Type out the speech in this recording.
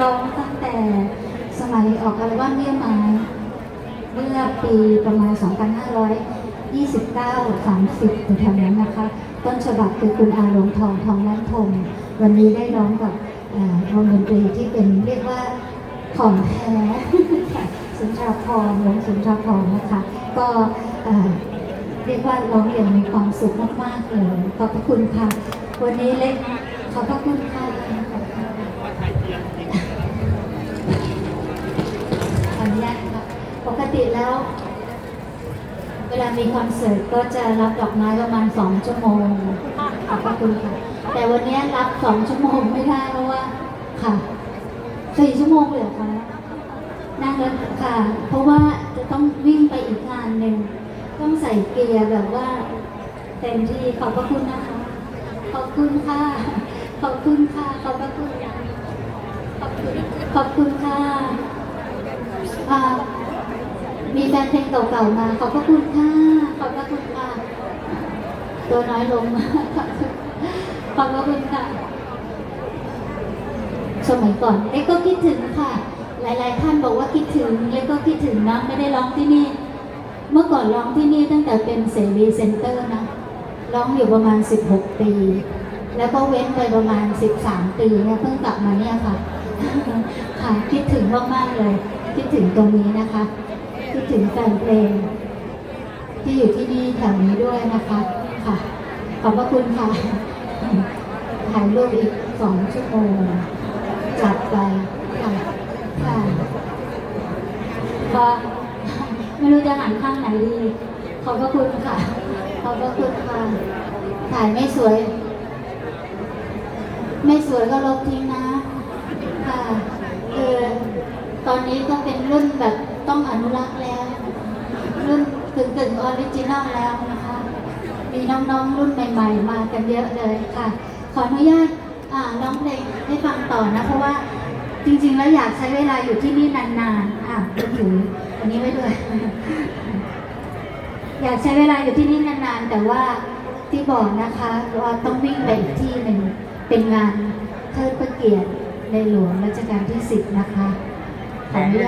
ร้องตั้งแต่สมัยออกอัลบั้มเยี่ยมไม้เมื่อปีประมาณ 2529 30แถวนั้นนะคะ ต้นฉบับคือคุณอาหลงทองทองล้านทมวันนี้ได้ร้องกับวงดนตรีที่เป็นเรียกว่าของแท้สุนทราพรวงสุนทราพรนะคะ ก็เอ่อเรียกว่าร้องอย่างมีความสุขมากๆเลยขอบพระคุณค่ะ วันนี้เล็กขอบพระคุณค่ะ กติแล้ว เวลามีคอนเสิร์ตก็จะรับดอกไม้ประมาณสองชั่วโมงขอบคุณค่ะ แต่วันนี้รับสองชั่วโมงไม่ได้เพราะว่า ค่ะสี่ชั่วโมงเหลยเหรอคะนั่งรถค่ะ เพราะว่าจะต้องวิ่งไปอีกงานหนึ่ง ต้องใส่เกียร์แบบว่าเต็มที่ขอบพระคุณนะคะ ขอบคุณค่ะ ขอบคุณค่ะ ขอบพระคุณ ขอบคุณขอบคุณค่ะอ่า มีแฟนเพลงเก่าๆมา ขอบพระคุณค่ะ ขอบพระคุณค่ะ ตัวน้อยลงมากขอบพระคุณค่ะ สมัยก่อนเล็กก็คิดถึงค่ะ หลายๆท่านบอกว่าคิดถึงเล็กก็คิดถึงนะไม่ได้ร้องที่นี่ เมื่อก่อนร้องที่นี่ตั้งแต่เป็นเสรีเซ็นเตอร์นะ ร้องอยู่ประมาณ 16 ปี แล้วก็เว้นไปประมาณ 13 ปีเนี่ยเพิ่งกลับมาเนี่ยค่ะ ค่ะคิดถึงมากๆเลย คิดถึงตรงนี้นะคะ คิดถึงแฟนเพลง ที่อยู่ที่นี่แถวนี้ด้วยนะคะค่ะ ขอบพระคุณค่ะถ่ายรูปอีกสองชั่วโมงจัดไปค่ะค่ะก็ไม่รู้จะหันข้างไหนดี ขอบพระคุณค่ะ ขอบพระคุณค่ะ ถ่ายไม่สวย ไม่สวยก็ลบทิ้งนะ ค่ะคือตอนนี้ก็เป็นรุ่นแบบ้องอนุรักษ์แล้ว รุ่นกึ่งกึ่งออริจินัลแล้วนะคะ มีน้องๆรุ่นใหม่ๆ มากันเยอะเลยค่ะ ขออนุญาตอ่าร้องเพลงให้ฟังต่อนะ เพราะว่าจริงๆ แล้วอยากใช้เวลาอยู่ที่นี่นานๆอะรวมถึงอันนี้ไว้ด้วย อยากใช้เวลาอยู่ที่นี่นานๆ แต่ว่าที่บอกนะคะว่าต้องวิ่งไปอีกที่หนึ่งเป็นงานเทิดพระเกียรติในหลวงรัชกาลที่สิบนะคะขออนุญาต